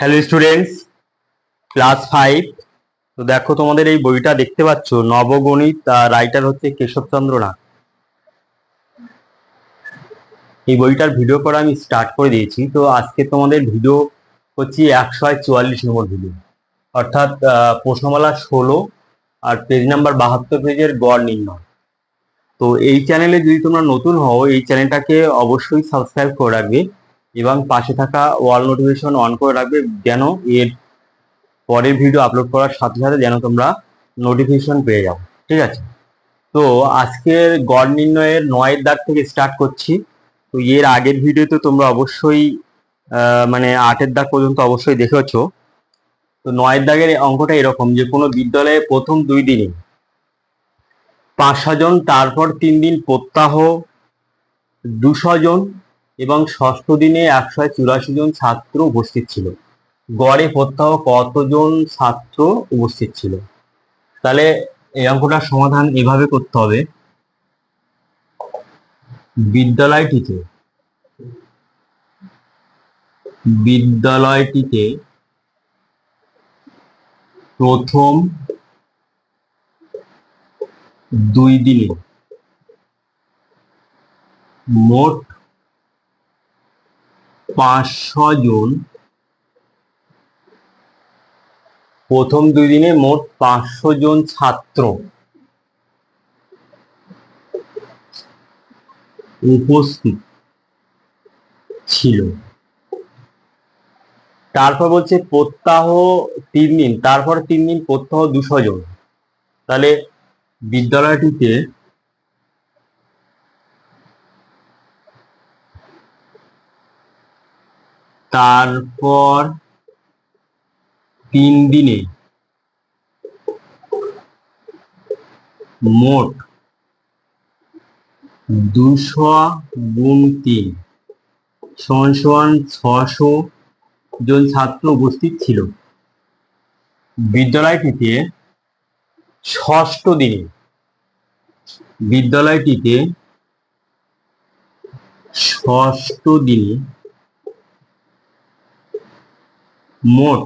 Hello students class five তো দেখো, তোমাদের এই বইটা দেখতে পাচ্ছ, নবগণিত রাইটার হচ্ছে কেশবচন্দ্র নাথ। এই বইটার ভিডিও করা আমি স্টার্ট করে দিয়েছি। তো আজকে তোমাদের ভিডিও হচ্ছে একশো চুয়াল্লিশ নম্বর ভিডিও অর্থাৎ প্রশ্নমালা ষোলো আর পেজ নাম্বার বাহাত্তর পেজের গড় নির্ণয়। তো এই চ্যানেলে যদি তোমরা নতুন হও, এই চ্যানেলটাকে অবশ্যই সাবস্ক্রাইব করে রাখবে। এবং পাশে থাকা ওয়াল নোটিফিকেশন অন করে রাখবে যেন এর পরের ভিডিও আপলোড করার সাথে সাথে যেন তোমরা নোটিফিকেশন পেয়ে যাও। ঠিক আছে? তো আজকের গড় নির্ণয়ের নয়ের দাগ থেকে স্টার্ট করছি। তো এর আগের ভিডিওতে তোমরা অবশ্যই মানে আটের দাগ পর্যন্ত অবশ্যই দেখেছ। তো নয়ের দাগের অঙ্কটা এরকম যে কোনো বিদ্যালয়ে প্রথম দুই দিনে পাঁচশো জন, তারপর তিন দিন প্রত্যাহ দুশো জন এবং ষষ্ঠ দিনে একশো চুরাশি জন ছাত্র উপস্থিত ছিল। গড়ে প্রত্যাহ কতজন ছাত্র উপস্থিত ছিল? তাহলে এই অঙ্কটার সমাধান এভাবে করতে হবে। বিদ্যালয়টিতে বিদ্যালয়টিতে প্রথম দুই দিনে মোট পাঁচশো জন। প্রথম দুই দিনে মোট পাঁচশো জন ছাত্র। উপস্থিত ছিল। তারপর বলছে প্রত্যাহ তিন দিন। তারপর তিন দিন প্রত্যাহ দুশো জন। তাহলে বিদ্যালয়টিতে তারপর তিন দিনে মোট দুশো গুণ তিন সমান সমান ছশো জন ছাত্র উপস্থিত ছিল। বিদ্যালয়টিতে ষষ্ঠ দিনে বিদ্যালয়টিতে ষষ্ঠ দিনে মোট।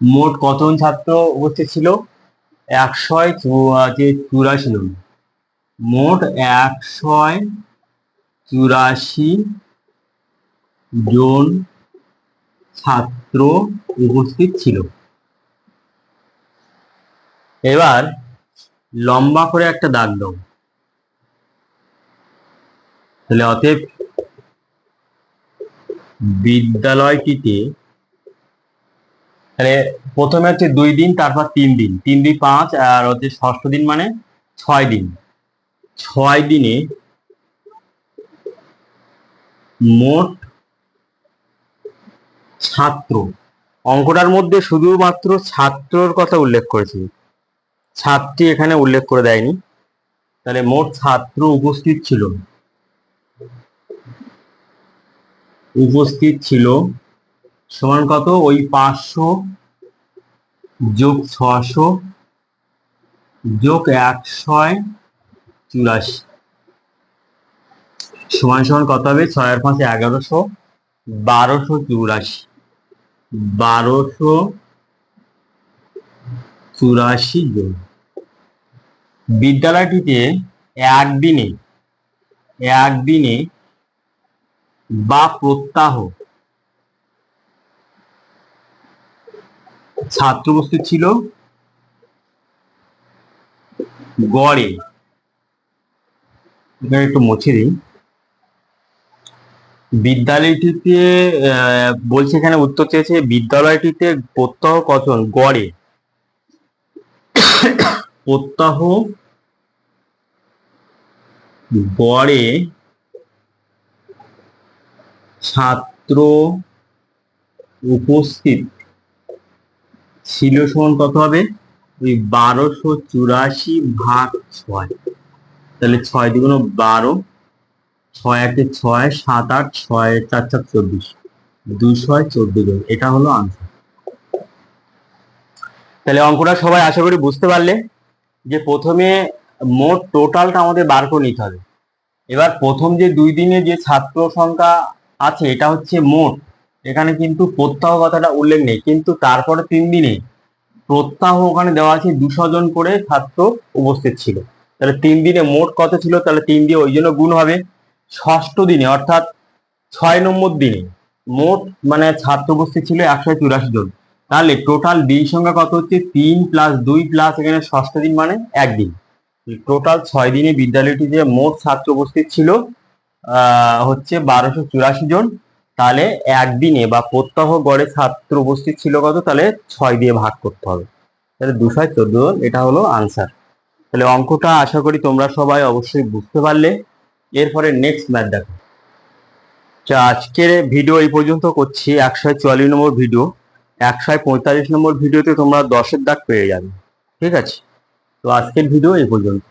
মোট কতজন ছাত্র উপস্থিত ছিল? একশো চুরাশি জন। মোট একশো চুরাশি জন ছাত্র উপস্থিত ছিল। এবার লম্বা করে একটা দাগ দাও। তাহলে অতএব বিদ্যালয়টিতে তাহলে প্রথমে হচ্ছে দুই দিন, তারপর তিন দিন। তিন দুই পাঁচ, আর হচ্ছে ষষ্ঠ দিন মানে ছয় দিন। ছয় দিনে মোট ছাত্র, অঙ্কটার মধ্যে শুধুমাত্র ছাত্রর কথা উল্লেখ করেছি। ছাত্রী এখানে উল্লেখ করে দেয়নি। তাহলে মোট ছাত্র উপস্থিত ছিল। উপস্থিত ছিল। সমান কত? ওই পাঁচশো যোগ ছশো যোগ একশো চুরাশি। সমান সমান কত হবে? ছয় আর পাঁচে এগারোশো, বারোশো চুরাশি। বারোশো চুরাশি জন বিদ্যালয়টিতে একদিনে একদিনে বা প্রত্যাহ। ছাত্র উপস্থিত ছিল গড়ে। একটু মুছে দিই। বিদ্যালয়টিতে বলছে এখানে উত্তর চেয়েছে, বিদ্যালয়টিতে প্রত্যহ কতজন? গড়ে। প্রত্যহ গড়ে ছাত্র উপস্থিত। ছিল সমান কত হবে? ওই বারোশো চুরাশি ভাগ ছয়। তাহলে ছয় দ্বিগুণ বারো, ছয় একে ছয়, সাত আট, ছয় চার চার চব্বিশ। দুশো চোদ্দ জন এটা হলো আনসার। তাহলে অঙ্কটা সবাই আশা করি বুঝতে পারলে যে প্রথমে মোট টোটালটা আমাদের বার করে নিতে হবে। এবার প্রথম যে দুই দিনে যে ছাত্র সংখ্যা আচ্ছা এটা হচ্ছে মোট। এখানে কিন্তু প্রত্যাহ কথাটা উল্লেখ নেই, কিন্তু তারপরে তিন দিনে প্রত্যাহ ওখানে দেওয়া আছে দুশো জন করে ছাত্র উপস্থিত ছিল। তাহলে তিন দিনে মোট কত ছিল? তাহলে তিন দিয়ে ওই জন্য গুণ হবে ষষ্ঠ দিনে, অর্থাৎ ছয় নম্বর দিনে মোট মানে ছাত্র উপস্থিত ছিল একশো চুরাশি জন। তাহলে টোটাল দিন সংখ্যা কত হচ্ছে? তিন প্লাস দুই প্লাস এখানে ষষ্ঠ দিন মানে একদিন। টোটাল ছয় দিনে বিদ্যালয়টি যে মোট ছাত্র উপস্থিত ছিল হচ্ছে বারোশো চুরাশি জন। তাহলে একদিনে বা প্রত্যহ গড়ে ছাত্র উপস্থিত ছিল কত? তাহলে ছয় দিয়ে ভাগ করতে হবে। তাহলে দুশো চোদ্দ জন এটা হলো আনসার তাহলে অঙ্কটা আশা করি তোমরা সবাই অবশ্যই বুঝতে পারলে। এরপরে নেক্সট ম্যাথ দেখো। আচ্ছা, আজকের ভিডিও এই পর্যন্ত করছি। একশো চুয়াল্লিশ নম্বর ভিডিও একশো পঁয়তাল্লিশ নম্বর ভিডিওতে তোমরা দশের দাগ পেয়ে যাবে। ঠিক আছে? তো আজকের ভিডিও এই পর্যন্ত।